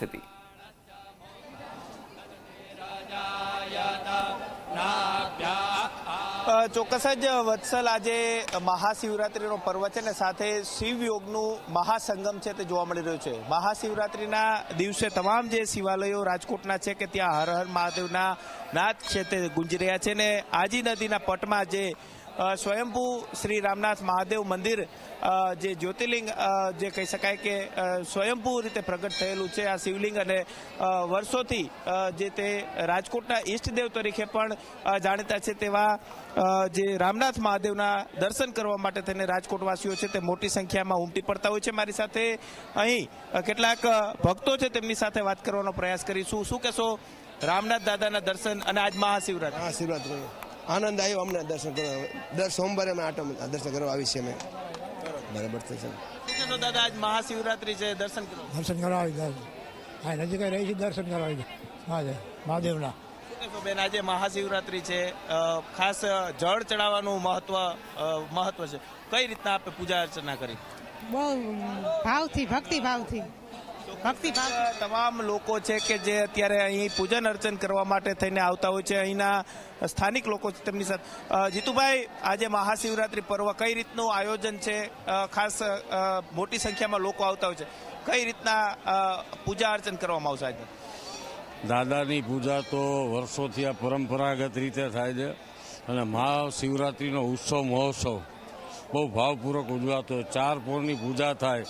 સ્થિતિ. ચોક્કસ જ વત્સલ આજે મહાશિવરાત્રિનો પર્વ છે ને સાથે શિવયોગનું મહાસંગમ છે તે જોવા મળી રહ્યું છે. મહાશિવરાત્રિના દિવસે તમામ જે શિવાલયો રાજકોટના છે કે ત્યાં હર હર મહાદેવના નાદ છે તે ગુંજી રહ્યા છે ને આજી નદીના પટમાં જે સ્વયંભૂ શ્રી રામનાથ મહાદેવ મંદિર જે જ્યોતિર્લિંગ જે કહી શકાય કે સ્વયંભૂ રીતે પ્રગટ થયેલું છે આ શિવલિંગ અને વર્ષોથી જે તે રાજકોટના ઈષ્ટદેવ તરીકે પણ જાણીતા છે તેવા જે રામનાથ મહાદેવના દર્શન કરવા માટે થઈને રાજકોટવાસીઓ છે તે મોટી સંખ્યામાં ઉમટી પડતા હોય છે મારી સાથે. અહીં કેટલાક ભક્તો છે તેમની સાથે વાત કરવાનો પ્રયાસ કરીશું. શું કહેશો? રામનાથ દાદાના દર્શન અને આજ મહાશિવરાત્રિ. હા શિવરાત્રી આનંદ આવ્યો અમને દર્શન કરવા. દર સોમવારે અમે આટો દર્શન કરવા આવી છીએ અમે. બરાબર કહેશો દાદા આજ મહાશિવરાત્રી છે દર્શન કરો. દર્શન કરવા આવી દર્શન. હા નજીક રહી છે દર્શન કરવા આવી મહાદેવ મહાદેવના. બેન આજે મહાશિવરાત્રી છે. ખાસ જળ ચડાવવાનું મહત્વ મહત્વ છે. કઈ રીતના આપે પૂજા અર્ચના કરી? બહુ ભાવથી ભક્તિ ભાવથી તમામ લોકો છે કે જે અત્યારે અહીં પૂજન અર્ચન કરવા માટે થઈને આવતા હોય છે અહીંના સ્થાનિક લોકો છે તેમની સાથે. જીતુભાઈ આજે મહાશિવરાત્રિ પર્વ કઈ રીતનું આયોજન છે? ખાસ મોટી સંખ્યામાં લોકો આવતા હોય છે. કઈ રીતના પૂજા અર્ચન કરવામાં આવશે આજે? દાદાની પૂજા તો વર્ષોથી આ પરંપરાગત રીતે થાય છે અને મહાશિવરાત્રિનો ઉત્સવ મહોત્સવ બહુ ભાવપૂર્વક ઉજવાતો ચાર પોરની પૂજા થાય.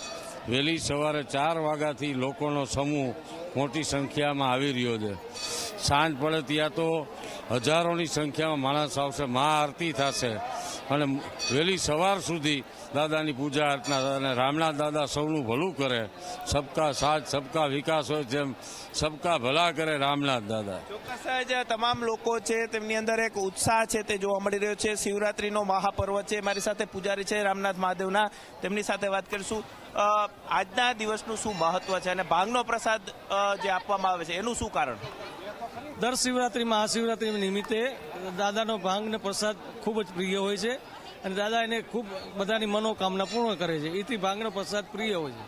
વહેલી સવારે ચાર વાગ્યાથી લોકોનો સમૂહ મોટી સંખ્યામાં આવી રહ્યો છે. સાંજ પડે ત્યાં તો હજારોની સંખ્યામાં માણસ આવશે. મહાઆરતી થશે. અને વહેલી સવાર સુધી દાદાની પૂજા અર્ચના અને રામનાથ દાદા સૌનું ભલું કરે. સબકા સાથ, સબકા વિકાસ હોય જેમ સબકા ભલા કરે રામનાથ દાદા. ચોક્કસ જે તમામ લોકો છે તેમની અંદર એક ઉત્સાહ છે તે જોવા મળી રહ્યો છે. શિવરાત્રીનો મહાપર્વ છે. મારી સાથે પૂજારી છે રામનાથ મહાદેવના. તેમની સાથે વાત કરીશું. આજના દિવસનું શું મહત્વ છે અને ભાંગનો પ્રસાદ જે આપવામાં આવે છે, એનું શું કારણ? દર શિવરાત્રી મહાશિવરાત્રી નિમિત્તે દાદાનો ભાંગ ને પ્રસાદ ખૂબ જ પ્રિય હોય છે અને દાદા એને ખૂબ બધાની મનોકામના પૂર્ણ કરે છે. એથી ભાંગનો પ્રસાદ પ્રિય હોય છે.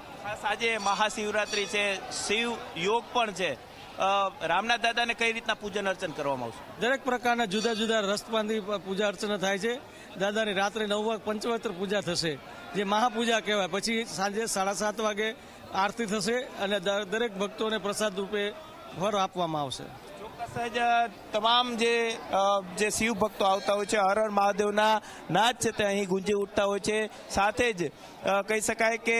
આજે મહાશિવરાત્રી છે શિવ યોગ પણ છે. રામનાથ દાદાને કઈ રીતના પૂજન અર્ચન કરવામાં આવશે? દરેક પ્રકારના જુદા જુદા રસ્તમાંથી પૂજા અર્ચના થાય છે. દાદાની રાત્રે નવ વાગ પંચવત્ર પૂજા થશે. જે મહાપૂજા કહેવાય. પછી સાંજે સાડા સાત વાગે આરતી થશે અને દરેક ભક્તોને પ્રસાદ રૂપે ફર આપવામાં આવશે. ચોક્કસ જ તમામ જે જે શિવ ભક્તો આવતા હોય છે, હર હર મહાદેવના નાદ છે તે અહીં ગુંજી ઉઠતા હોય છે. સાથે જ કહી શકાય કે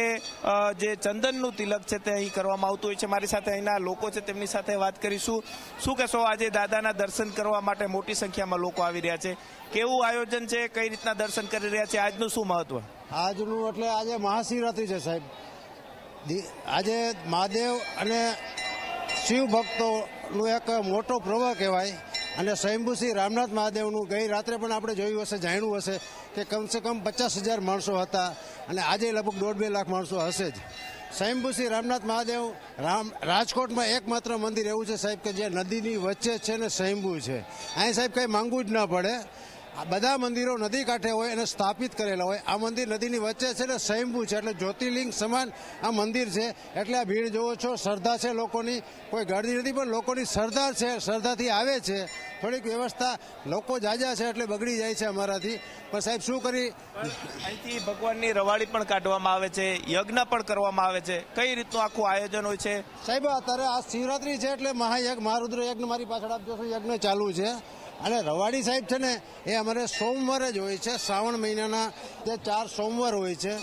જે ચંદનનું તિલક છે તે અહીં કરવામાં આવતું હોય છે. મારી સાથે અહીંના લોકો છે તેમની સાથે વાત કરીશું. શું કહેશો, આજે દાદાના દર્શન કરવા માટે મોટી સંખ્યામાં લોકો આવી રહ્યા છે. કેવું આયોજન છે? કઈ રીતના દર્શન કરી રહ્યા છે? આજનું શું મહત્વ? આજનું એટલે આજે મહાશિવરાત્રિ છે સાહેબ. આજે મહાદેવ અને શિવ ભક્તોનું એક મોટો પ્રવાહ કહેવાય. અને સ્વયંભૂ શ્રી રામનાથ મહાદેવનું ગઈ રાત્રે પણ આપણે જોયું હશે, જાણ્યું હશે કે કમસે કમ પચાસ હજાર માણસો હતા અને આજે લગભગ દોઢ બે લાખ માણસો હશે જ. સ્વયંભૂ શ્રી રામનાથ મહાદેવ રામ રાજકોટમાં એકમાત્ર મંદિર એવું છે સાહેબ કે જે નદીની વચ્ચે છે ને સ્વયંભૂ છે. અહીં સાહેબ કંઈ માંગવું જ ના પડે. આ બધા મંદિરો નદી કાંઠે હોય અને સ્થાપિત કરેલા હોય. આ મંદિર નદીની વચ્ચે છે ને સ્વયંભૂ છે એટલે જ્યોતિર્લિંગ સમાન આ મંદિર છે. એટલે આ ભીડ જોવો છો શ્રદ્ધા છે લોકોની. કોઈ ગળદી નથી પણ લોકોની શ્રદ્ધા છે શ્રદ્ધાથી આવે છે. થોડીક વ્યવસ્થા લોકો જાજા છે એટલે બગડી જાય છે અમારાથી. પણ સાહેબ શું કરી? અહીંથી ભગવાનની રવાડી પણ કાઢવામાં આવે છે યજ્ઞ પણ કરવામાં આવે છે. કઈ રીતનું આખું આયોજન હોય છે? સાહેબ અત્યારે આ શિવરાત્રી છે એટલે મહાયજ્ઞ મહારુદ્ર યજ્ઞ મારી પાછળ આપ જોશો યજ્ઞ ચાલુ છે. અને રવાડી સાહેબ છે ને, એ અમારે સોમવારે જ હોય છે, શ્રાવણ મહિનાના જે ચાર સોમવાર હોય છે,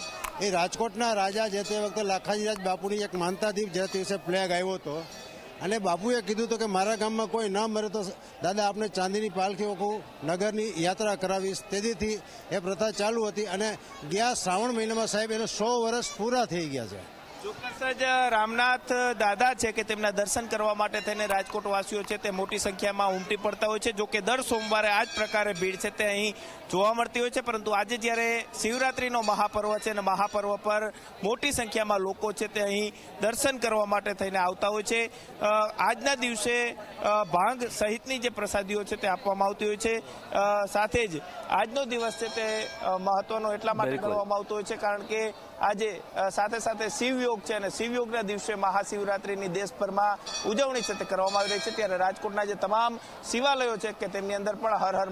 એ રાજકોટના રાજા જે તે વખતે લાખાજીરાજ બાપુની એક માનતાદીપ જે દિવસે પ્લેગ આવ્યો હતો, અને બાપુએ કીધું હતું કે મારા ગામમાં કોઈ ન મરે તો દાદા આપણે ચાંદીની પાલખી ઓખું નગરની યાત્રા કરાવીશ. તેદીથી એ પ્રથા ચાલુ હતી અને ગયા શ્રાવણ મહિનામાં સાહેબ એને સો વર્ષ પૂરા થઈ ગયા છે. ચોક્કસ જ રામનાથ દાદા છે કે તેમના દર્શન કરવા માટે થઈને રાજકોટ વાસીઓ છે તે મોટી સંખ્યામાં ઉમટી પડતા હોય છે. જો કે દર સોમવારે આ જ પ્રકારે ભીડ છે તે અહીં જોવા મળતી હોય છે. પરંતુ આજે જ્યારે શિવરાત્રિનો મહાપર્વ છે અને મહાપર્વ પર મોટી સંખ્યામાં લોકો છે તે અહીં દર્શન કરવા માટે થઈને આવતા હોય છે. આજના દિવસે ભાંગ સહિતની જે પ્રસાદીઓ છે તે આપવામાં આવતી હોય છે. સાથે જ આજનો દિવસ છે તે મહત્વનો એટલા માટે કરવામાં ગણવામાં આવતો હોય છે કારણ કે આજે સાથે સાથે શિવ શિવયોગ છે અને શિવયોગના દિવસે મહાશિવરાત્રિની દેશભરમાં ઉજવણી છે તે કરવામાં આવી રહી છે. ત્યારે રાજકોટના જે તમામ શિવાલયો છે કે તેમની અંદર પણ હર હર